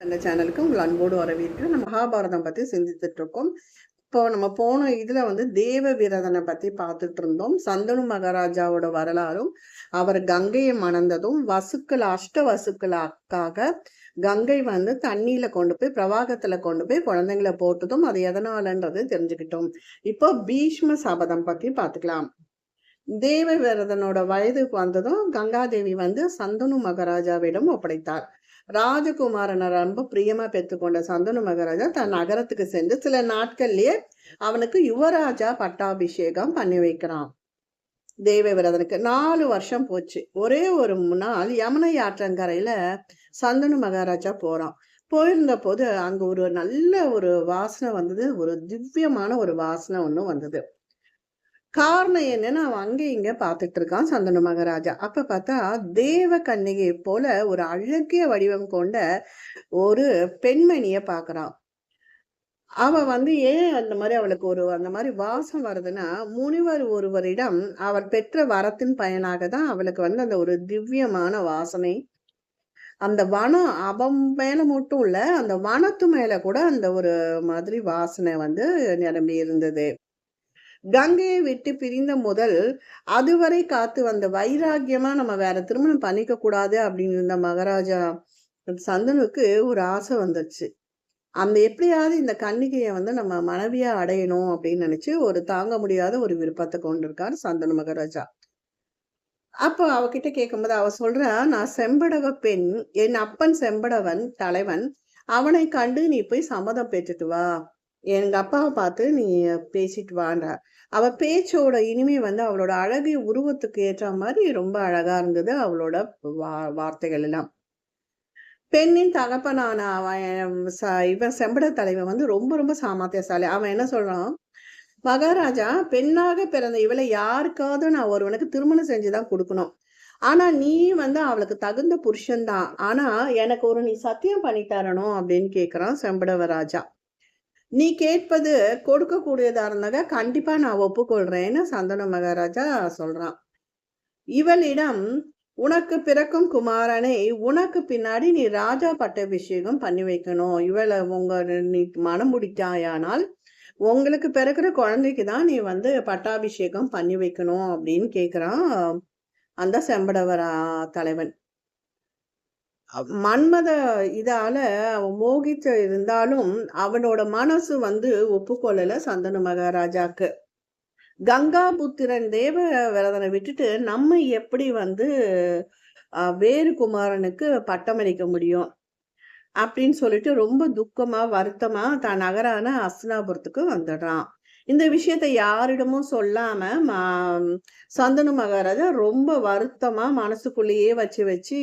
அந்த சேனலுக்கு உங்கள் அன்போடு வரவேற்கிறேன் நம்ம மகாபாரதம் பத்தி சிந்தித்துட்டு இருக்கோம் இப்போ நம்ம போன இதுல வந்து தேவ விரதனை பத்தி பார்த்துட்டு இருந்தோம் சந்தனு மகாராஜாவோட வரலாறும் அவர் கங்கையை மணந்ததும் வசுக்கள் அஷ்ட வசுக்களாக்காக கங்கை வந்து தண்ணியில கொண்டு போய் பிரவாகத்துல கொண்டு போய் குழந்தைங்களை போட்டதும் அது எதனாலன்றது தெரிஞ்சுக்கிட்டோம். இப்போ பீஷ்ம சபதம் பத்தி பார்த்துக்கலாம். தேவ விரதனோட வயதுக்கு வந்ததும் கங்காதேவி வந்து சந்தனு மகாராஜாவிடம் ஒப்படைத்தார். ராஜகுமாரனை ரொம்ப பிரியமா பெற்றுக்கொண்ட சந்தனு மகாராஜா தன் நகரத்துக்கு சென்று சில நாட்கள்லயே அவனுக்கு யுவராஜா பட்டாபிஷேகம் பண்ணி வைக்கிறான். தேவவிரதனுக்கு நாலு வருஷம் போச்சு. ஒரே ஒரு நாள் யமுனை ஆற்றங்கரையில சந்தனு மகாராஜா போறான். போயிருந்த போது அங்க ஒரு நல்ல ஒரு வாசனை வந்தது. ஒரு திவ்யமான ஒரு வாசனை ஒன்று வந்தது. காரணம் என்னன்னு அவன் அங்கே இங்க பார்த்துட்டு இருக்கான் சந்தனு மகாராஜா. அப்ப பார்த்தா தேவ கன்னிகை போல ஒரு அழகிய வடிவம் கொண்ட ஒரு பெண்மணிய பாக்குறான் அவ வந்து ஏன் அந்த மாதிரி அவளுக்கு ஒரு அந்த மாதிரி வாசம் வருதுன்னா முனிவர் ஒருவரிடம் அவர் பெற்ற வரத்தின் பயனாக தான் அவளுக்கு வந்து அந்த ஒரு திவ்யமான வாசனை அந்த வனம் அவன் மேல மட்டும் இல்ல அந்த வனத்து மேல கூட அந்த ஒரு மாதிரி வாசனை வந்து நிரம்பி இருந்தது. கங்கையை விட்டு பிரிந்த முதல் அதுவரை காத்து வந்த வைராக்கியமா நம்ம வேற திருமணம் பண்ணிக்க கூடாது அப்படின்னு இருந்த மகாராஜா சந்தனுக்கு ஒரு ஆசை வந்துச்சு அந்த எப்படியாவது இந்த கன்னிகையை வந்து நம்ம மனைவியா அடையணும் அப்படின்னு நினைச்சு ஒரு தாங்க முடியாத ஒரு விருப்பத்தை கொண்டிருக்கார் சந்தனு மகாராஜா. அப்போ அவகிட்ட கேட்கும்போது அவ சொல்றா நான் செம்படவ பெண் என் அப்பன் செம்படவன் தலைவன் அவனை கண்டு நீ போய் சம்மதம் பெற்றுட்டு வா. எங்க அப்பாவை பார்த்து நீ பேசிட்டு வாண்டா அவ பேச்சோட இனிமே வந்து அவளோட அழகிய உருவத்துக்கு ஏற்ற மாதிரி ரொம்ப அழகா இருந்தது அவளோட வா வார்த்தைகள் எல்லாம். பெண்ணின் தகப்பனான அவன் ச- இவன் செம்பட தலைவன் வந்து ரொம்ப ரொம்ப சாமர்த்தியசாலி. அவன் என்ன சொல்றான்? மகாராஜா பெண்ணாக பிறந்த இவளை யாருக்காவது நான் ஒருவனுக்கு திருமணம் செஞ்சுதான் கொடுக்கணும். ஆனா நீ வந்து அவளுக்கு தகுந்த புருஷன்தான். ஆனா எனக்கு ஒரு நீ சத்தியம் பண்ணி தரணும் அப்படின்னு கேக்குறான் செம்படவ ராஜா. நீ கேட்பது கொடுக்கக்கூடியதாக இருந்தாக கண்டிப்பாக நான் ஒப்புக்கொள்கிறேன்னு சந்தன மகாராஜா சொல்கிறான் இவளிடம் உனக்கு பிறக்கும் குமாரனை உனக்கு பின்னாடி நீ ராஜா பட்டாபிஷேகம் பண்ணி வைக்கணும். இவளை உங்க நீ மனம் முடித்தாயானால் உங்களுக்கு பிறக்கிற குழந்தைக்கு தான் நீ வந்து பட்டாபிஷேகம் பண்ணி வைக்கணும் அப்படின்னு கேட்குறான் அந்த செம்படவரா தலைவன். மன்மத இதால அவன் மோகித்து இருந்தாலும் அவனோட மனசு வந்து ஒப்புக்கொள்ளல சந்தனு மகாராஜாக்கு. கங்காபுத்திரன் தேவ விரதனை விட்டுட்டு நம்ம எப்படி வந்து அஹ், வேறு குமாரனுக்கு பட்டமளிக்க முடியும்? அப்படின்னு சொல்லிட்டு ரொம்ப துக்கமா வருத்தமா தான் நகரான அஸ்னாபுரத்துக்கு வந்துடுறான். இந்த விஷயத்தை யாரிடமும் சொல்லாம மா- சந்தனு மகாராஜா ரொம்ப வருத்தமா மனசுக்குள்ளேயே வச்சு வச்சு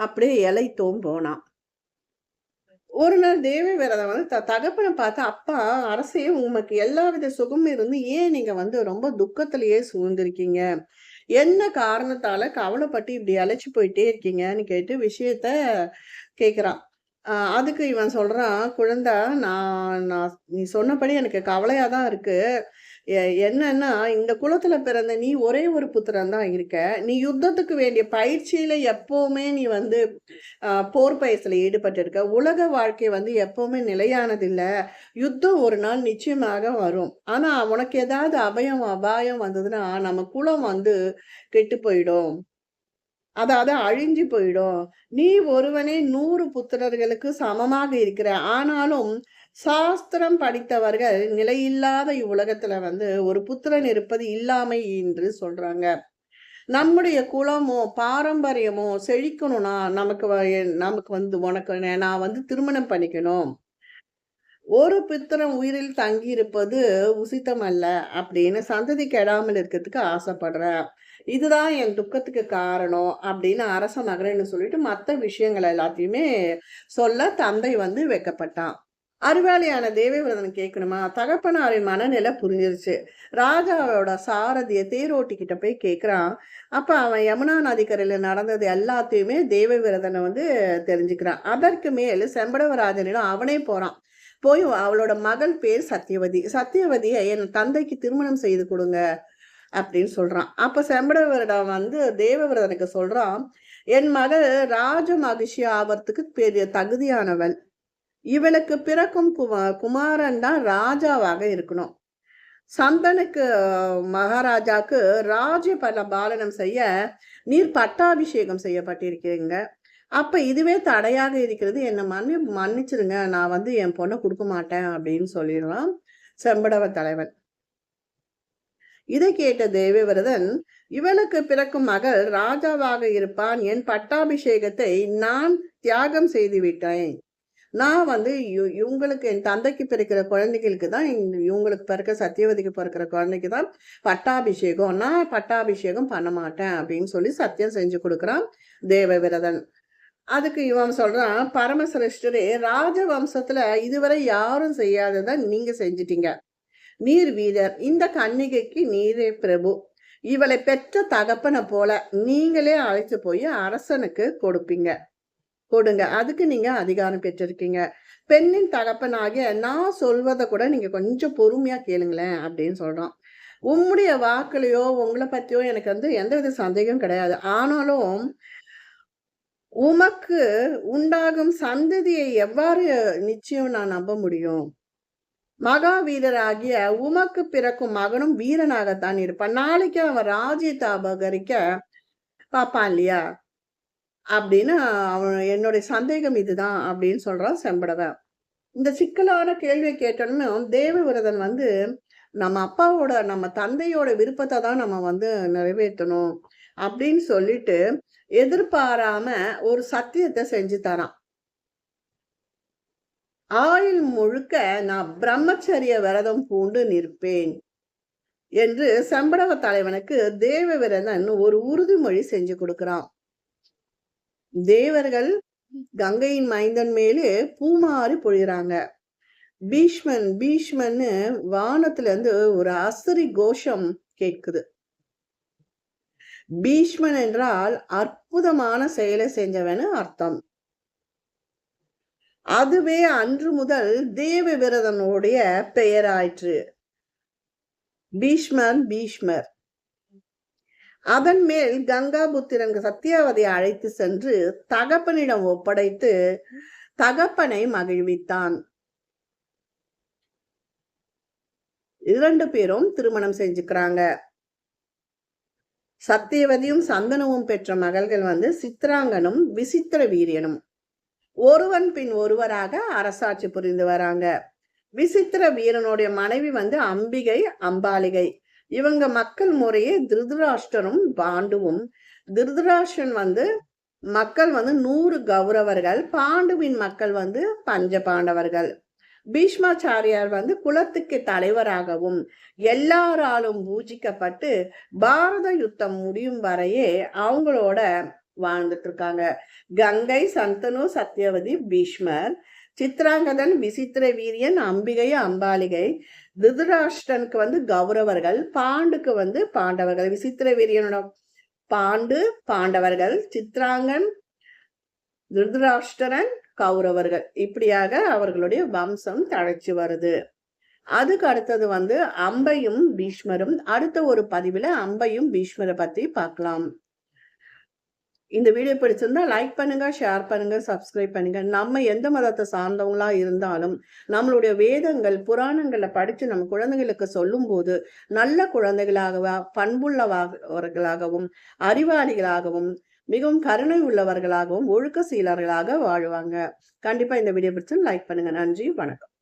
அப்படியே இலைத்தோம் போனான். ஒரு நாள் தேவி விரதம் வந்து த தகப்பனை பார்த்து அப்பா அரசே உமக்கு எல்லா வித சுகமும் இருந்து ஏன் நீங்க வந்து ரொம்ப துக்கத்திலேயே சூழ்ந்திருக்கீங்க? என்ன காரணத்தால கவலைப்பட்டு இப்படி அழைச்சி போயிட்டே இருக்கீங்கன்னு கேட்டு விஷயத்த கேக்குறான். அதுக்கு இவன் சொல்கிறான் குழந்தா நான் நான் நீ சொன்னபடி எனக்கு கவலையாக தான் இருக்குது எ- என்னன்னா இந்த குலத்தில் பிறந்த நீ ஒரே ஒரு புத்திரன் தான் இருக்க. நீ யுத்தத்துக்கு வேண்டிய பயிற்சியில் எப்போவுமே நீ வந்து போர் பயிற்சியில ஈடுபட்டிருக்க. உலக வாழ்க்கை வந்து எப்போவுமே நிலையானதில்லை. யுத்தம் ஒரு நாள் நிச்சயமாக வரும். ஆனால் உனக்கு ஏதாவது அபயம் அபாயம் வந்ததுன்னா நம்ம குலம் வந்து கெட்டு போயிடும். அதாவது அழிஞ்சு போயிடும். நீ ஒருவனே நூறு புத்திரர்களுக்கு சமமாக இருக்கிற ஆனாலும் சாஸ்திரம் படித்தவர்கள் நிலையில்லாத இவ்வுலகத்துல வந்து ஒரு புத்திரன் இருப்பது இல்லாமை என்று சொல்றாங்க. நம்முடைய குலமோ பாரம்பரியமோ செழிக்கணும்னா நமக்கு வ- நமக்கு வந்து உனக்கு நான் வந்து திருமணம் பண்ணிக்கணும். ஒரு புத்திரன் உயிரில் தங்கியிருப்பது உசித்தம் அல்ல அப்படின்னு சந்ததி கெடாமல் இருக்கிறதுக்கு ஆசைப்படுறேன் இதுதான் என் துக்கத்துக்கு காரணம் அப்படின்னு அரச மகரன்னு சொல்லிட்டு மற்ற விஷயங்கள் எல்லாத்தையுமே சொல்ல தந்தை வந்து வைக்கப்பட்டான். அறிவாளியான தேவவிரதன் கேட்கணுமா தகப்பனாரின் மனநிலை புரிஞ்சிருச்சு. ராஜாவோட சாரதியை தேரோட்டிக்கிட்ட போய் கேட்குறான் அப்போ அவன் யமுனா நதிக்கரையில் நடந்தது எல்லாத்தையுமே தேவவிரதனை வந்து தெரிஞ்சுக்கிறான். அதற்கு மேல் செம்படவராஜனிடம் அவனே போகிறான் போய் அவளோட மகள் பேர் சத்தியவதி சத்தியவதியை என் தந்தைக்கு திருமணம் செய்து கொடுங்க அப்படின்னு சொல்கிறான் அப்போ செம்படவரிடம் வந்து தேவவிரதனுக்கு சொல்கிறான் என் மகள் ராஜ மகிழ்ச்சி ஆவறத்துக்கு பெரிய தகுதியானவள். இவளுக்கு பிறக்கும் குமா குமாரன் தான் ராஜாவாக இருக்கணும். சந்தனுக்கு மகாராஜாக்கு ராஜ பல பாலனம் செய்ய நீர் பட்டாபிஷேகம் செய்யப்பட்டிருக்கிறீங்க. அப்போ இதுவே தடையாக இருக்கிறது. என்னை மன்னி மன்னிச்சிருங்க. நான் வந்து என் பொண்ணை கொடுக்க மாட்டேன் அப்படின்னு சொல்லிடுறான் செம்படவ தலைவன். இதை கேட்ட தேவவிரதன் இவனுக்கு பிறக்கும் மகள் ராஜாவாக இருப்பான். என் பட்டாபிஷேகத்தை நான் தியாகம் செய்து விட்டேன் நான் வந்து இவங்களுக்கு என் தந்தைக்கு பிறக்கிற குழந்தைகளுக்கு தான் இவங்களுக்கு பிறக்க சத்தியவதிக்கு பிறக்கிற குழந்தைக்கு தான் பட்டாபிஷேகம். நான் பட்டாபிஷேகம் பண்ண மாட்டேன் அப்படின்னு சொல்லி சத்தியம் செஞ்சு கொடுக்குறான் தேவவிரதன். அதுக்கு இவன் சொல்கிறான் பரமசிரஷ்டரே ராஜவம்சத்தில் இதுவரை யாரும் செய்யாததை நீங்கள் செஞ்சிட்டீங்க. நீர் வீரர் இந்த கன்னிகைக்கு நீரே பிரபு. இவளை பெற்ற தகப்பனை போல நீங்களே அழைத்து போய் அரசனுக்கு கொடுப்பீங்க. கொடுங்க அதுக்கு நீங்க அதிகாரம் பெற்றிருக்கீங்க. பெண்ணின் தகப்பனாகிய நான் சொல்வதை கூட நீங்க கொஞ்சம் பொறுமையா கேளுங்களேன் அப்படின்னு சொல்கிறான் உம்முடைய வாக்குலையோ உங்களை பற்றியோ எனக்கு வந்து எந்தவித சந்தேகம் கிடையாது. ஆனாலும் உமக்கு உண்டாகும் சந்ததியை எவ்வாறு நிச்சயம் நான் நம்ப முடியும்? மகாவீரராகிய உமக்கு பிறக்கும் மகனும் வீரனாகத்தான் இருப்பான். நாளைக்கு அவன் ராஜ்யத்தை அபகரிக்க பார்ப்பான் இல்லையா? அப்படின்னு அவன் என்னுடைய சந்தேகம் இதுதான் அப்படின்னு சொல்றான் செம்படவன். இந்த சிக்கலான கேள்வியை கேட்டோன்னு தேவவிரதன் வந்து நம்ம அப்பாவோட நம்ம தந்தையோட விருப்பத்தை தான் நம்ம வந்து நிறைவேற்றணும் அப்படின்னு சொல்லிட்டு எதிர்பாராம ஒரு சத்தியத்தை செஞ்சு தரான். ஆயுள் முழுக்க நான் பிரம்மச்சரிய விரதம் பூண்டு நிற்பேன் என்று செம்படவ தலைவனுக்கு தேவ விரதன் ஒரு உறுதிமொழி செஞ்சு கொடுக்கிறான். தேவர்கள் கங்கையின் மைந்தன் மேலே பூமாறி பொழிகிறாங்க. பீஷ்மன் பீஷ்மன்னு வானத்துல இருந்து ஒரு அசரி கோஷம் கேட்குது. பீஷ்மன் என்றால் அற்புதமான செயலை செஞ்சவனு அர்த்தம். அதுவே அன்று முதல் தேவ விரதனுடைய பெயராயிற்று. பீஷ்மன் பீஷ்மர். அதன் மேல் கங்காபுத்திரன் சத்தியாவதியை அழைத்து சென்று தகப்பனிடம் ஒப்படைத்து தகப்பனை மகிழ்வித்தான். இரண்டு பேரும் திருமணம் செஞ்சுக்கிறாங்க. சத்தியவதியும் சந்தனமும் பெற்ற மகள்கள் வந்து சித்ராங்கனும் விசித்திர வீரியனும். ஒருவன் பின் ஒருவராக அரசாட்சி புரிந்து வராங்க. விசித்திர வீரனுடைய மனைவி வந்து அம்பிகை அம்பாலிகை இவங்க மக்கள் முறையே திருதராஷ்டரும் பாண்டுவும். திருதராஷ்டன் வந்து மக்கள் வந்து நூறு கௌரவர்கள் பாண்டுவின் மக்கள் வந்து பஞ்ச பாண்டவர்கள். பீஷ்மாச்சாரியார் வந்து குலத்துக்கு தலைவராகவும் எல்லாராலும் பூஜிக்கப்பட்டு பாரத யுத்தம் முடியும் வரையே அவங்களோட வாழ்ந்துட்டு இருக்காங்க கங்கை சந்தனு சத்யவதி பீஷ்மர் சித்ராங்கதன் விசித்திர வீரியன் அம்பிகை அம்பாலிகை திருதராஷ்டனுக்கு வந்து கௌரவர்கள் பாண்டுக்கு வந்து பாண்டவர்கள் விசித்திர வீரியனோட பாண்டு பாண்டவர்கள் சித்ராங்கன் திருதராஷ்டரன் கௌரவர்கள். இப்படியாக அவர்களுடைய வம்சம் தழைச்சு வருது. அதுக்கு அடுத்தது வந்து அம்பையும் பீஷ்மரும். அடுத்த ஒரு பதிவுல அம்பையும் பீஷ்மரை பத்தி பார்க்கலாம். இந்த வீடியோ பிடிச்சிருந்தா லைக் பண்ணுங்க ஷேர் பண்ணுங்க சப்ஸ்கிரைப் பண்ணுங்க. நம்ம எந்த மதத்தை சார்ந்தவங்களா இருந்தாலும் நம்மளுடைய வேதங்கள் புராணங்களை படிச்சு நம்ம குழந்தைகளுக்கு சொல்லும் போது நல்ல குழந்தைகளாக பண்புள்ளவர்களாகவும் அறிவாளிகளாகவும் மிகவும் கருணை உள்ளவர்களாகவும் ஒழுக்க சீலர்களாக வாழ்வாங்க. கண்டிப்பா இந்த வீடியோ பிடிச்சு லைக் பண்ணுங்க. நன்றி வணக்கம்.